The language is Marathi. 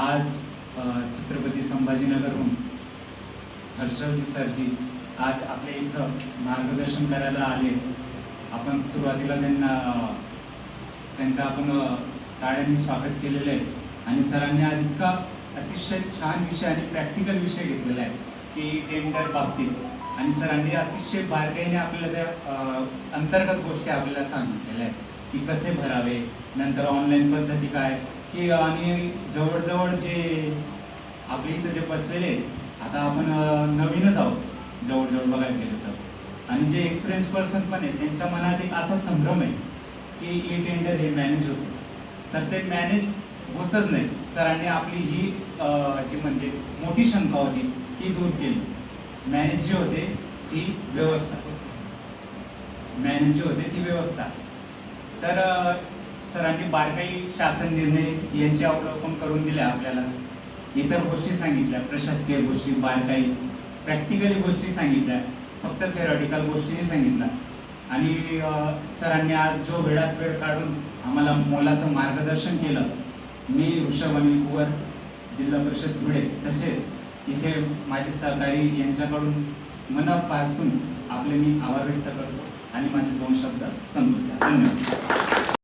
आज छत्रपती संभाजीनगरहून हर्षवजी सरजी आज आपल्या इथं मार्गदर्शन करायला आले. आपण सुरुवातीला त्यांना त्यांचं आपण टाळ्यांनी स्वागत केलेलं आहे. आणि सरांनी आज इतका अतिशय छान विषय आणि प्रॅक्टिकल विषय घेतलेला आहे की टेंडर बाबतीत. आणि सरांनी अतिशय बारकाईने आपल्याला त्या अंतर्गत गोष्टी आपल्याला सांगितलेल्या आहेत. की कसे भरावे? नंतर ऑनलाईन पद्धती काय? की आणि जवळजवळ जे आपल्या इथं जे बसलेले आता आपण नवीनच आहोत जवळजवळ बघायला गेलं तर. आणि जे एक्सपिरियन्स पर्सन पण आहेत त्यांच्या मनात एक असा संभ्रम आहे की ई टेंडर हे मॅनेज होतं. तर ते मॅनेज होतच नाही. सरांनी आपली ही जी म्हणजे मोठी शंका होती ती दूर केली. मॅनेज जी होते ती व्यवस्था. मॅनेज जी होते ती व्यवस्था. तर सरांनी बारकाई शासन निर्णय यांचे अवलोकन करून दिले आपल्याला. इतर गोष्टी सांगितल्या प्रशासकीय गोष्टी बारकाई प्रॅक्टिकली गोष्टी सांगितल्या फक्त थेरॉटिकल गोष्टीने सांगितल्या. आणि सरांनी आज जो वेळात वेळ काढून आम्हाला मोलाचं मार्गदर्शन केलं मी ऋषभ अनिल कुवर जिल्हा परिषद धुळे तसेच इथे माझे सहकारी यांच्याकडून मनापासून आपले मी आभार व्यक्त करतो. आणि माझे दोन शब्द समजून घ्या धन्यवाद.